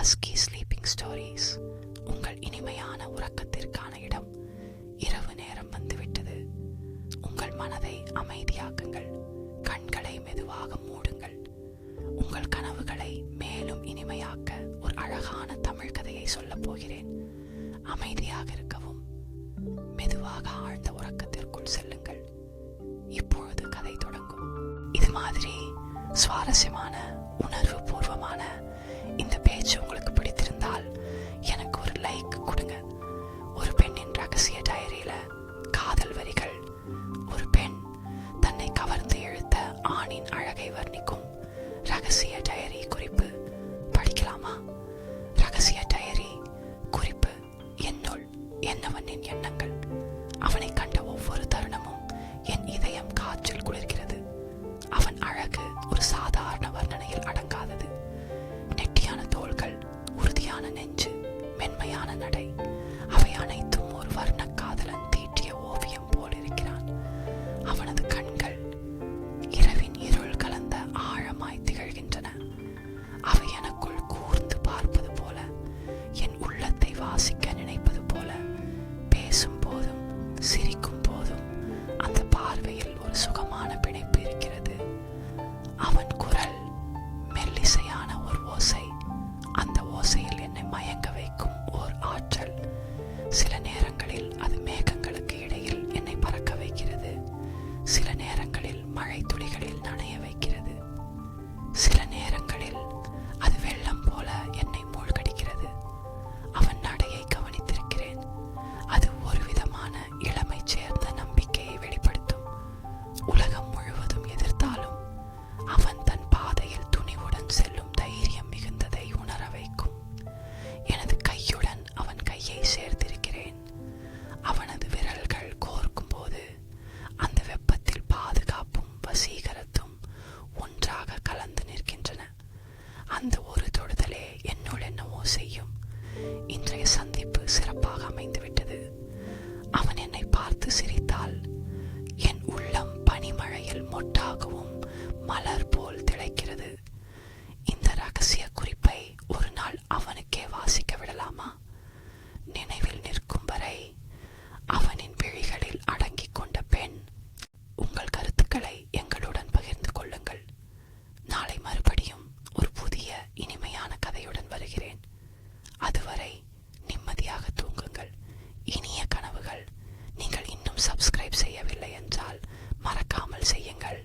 Husky sleeping stories உங்கள் இனிமையான உறக்கத்திற்கான இடம் இரவு நேரம் வந்துவிட்டது. உங்கள் மனதை அமைதியாக்குங்கள். கண்களை மெதுவாக மூடுங்கள். உங்கள் கனவுகளை மேலும் இனிமையாக்க ஒரு அழகான தமிழ் கதையை சொல்லப் போகிறேன். அமைதியாக இருக்கவும் மெதுவாக ஆழ்ந்த உறக்கத்திற்குள் செல்லுங்கள். இப்பொழுது கதை தொடங்கும். இது மாதிரி சுவாரஸ்யமான உணர்வு இறைவனின் அழகை வர்ணிக்கும் ரகசிய டயரி குறிப்பு படிக்கலாமா ரகசிய டயரி குறிப்பு என்னுள் என்னவனின் எண்ணங்கள் அவனை கண்ட ஒவ்வொரு தருணமும் என் இதயம் காற்றில் குளிர்கிறது அவன் அழகு ஒரு சாதாரண வர்ணனையில் அடங்காதது நெட்டியான தோள்கள் உறுதியான நெஞ்சு மென்மையான நடை 所以。மலர் போல் திளைக்கிறது. இந்த ரகசிய குறிப்பை ஒரு நாள் அவனுக்கே வாசிக்க விடலாமா? நினைவில் நிற்கும் வரை அவனின் விழிகளில் அடங்கிக் கொண்ட பெண் உங்கள் கருத்துக்களை எங்களுடன் பகிர்ந்து கொள்ளுங்கள். நாளை மறுபடியும் ஒரு புதிய இனிமையான கதையுடன் வருகிறேன். அதுவரை நிம்மதியாக தூங்குங்கள். இனிய கனவுகள் நீங்கள் இன்னும் சப்ஸ்கிரைப் செய்யவில்லை என்றால் மறக்காமல் செய்யுங்கள்.